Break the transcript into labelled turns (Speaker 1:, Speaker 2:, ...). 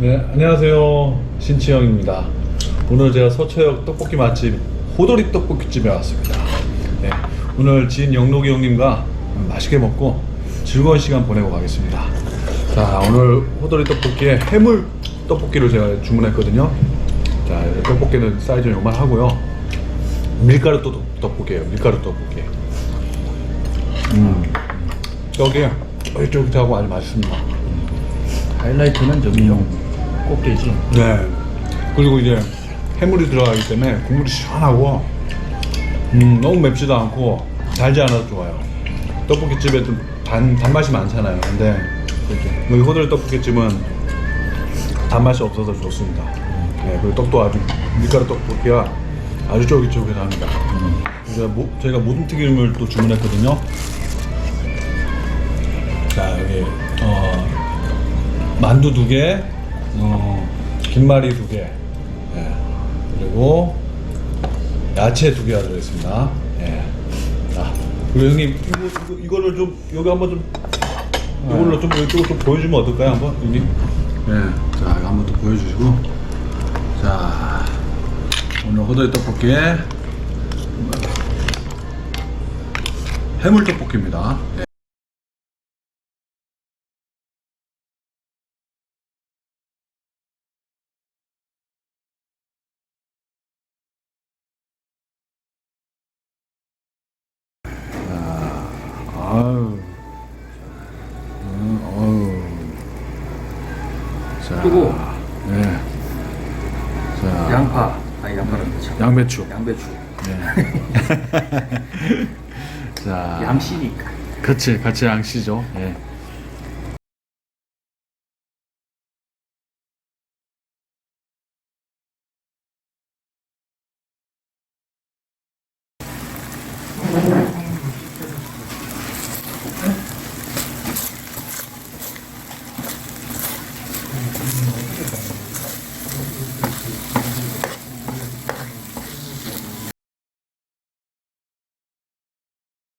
Speaker 1: 네, 안녕하세요. 신치영입니다. 오늘 제가 서초역 떡볶이 맛집 호돌이 떡볶이집에 왔습니다. 네, 오늘 지인 영록이 형님과 맛있게 먹고 즐거운 시간 보내고 가겠습니다. 자, 오늘 호돌이 떡볶이에 해물 떡볶이를 제가 주문했거든요. 자, 떡볶이는 사이즈 요만하고요. 밀가루 떡, 떡볶이에요. 밀가루 떡볶이. 음, 떡이 쫄깃쫄깃하고 아주 맛있습니다.
Speaker 2: 하이라이트는 저기요 꽃게지
Speaker 1: 네. 그리고 이제 해물이 들어가기 때문에 국물이 시원하고 음, 너무 맵지도 않고 달지 않아도 좋아요. 떡볶이 집에도 단 단맛이 많잖아요. 근데 여기 호들 떡볶이집은 단맛이 없어서 좋습니다. 네, 그리고 떡도 아주 밀가루 떡볶이가 아주 쫄깃쫄깃합니다. 제가, 모, 저희가 모든 튀김을 또 주문했거든요. 자 여기 어, 만두 두 개, 어, 김말이 두 개, 예. 그리고 야채 두 개가 들어있습니다. 예. 자, 그리고 형님 이거, 이거 이거 를 좀 여기 한번 좀 이걸로 좀 이쪽으로 좀 보여주면 어떨까요, 한번 형님? 예. 자, 한번 또 보여주시고, 자, 오늘 호돌이 떡볶이에 해물 떡볶이입니다. 예. 아유. 음, 어우. 자.
Speaker 2: 그리고
Speaker 1: 네. 자.
Speaker 2: 양파 아니 양파는 그렇죠
Speaker 1: 양배추.
Speaker 2: 양배추
Speaker 1: 네. 자.
Speaker 2: 양씨니까
Speaker 1: 그치, 같이 양씨죠. 예. Amen.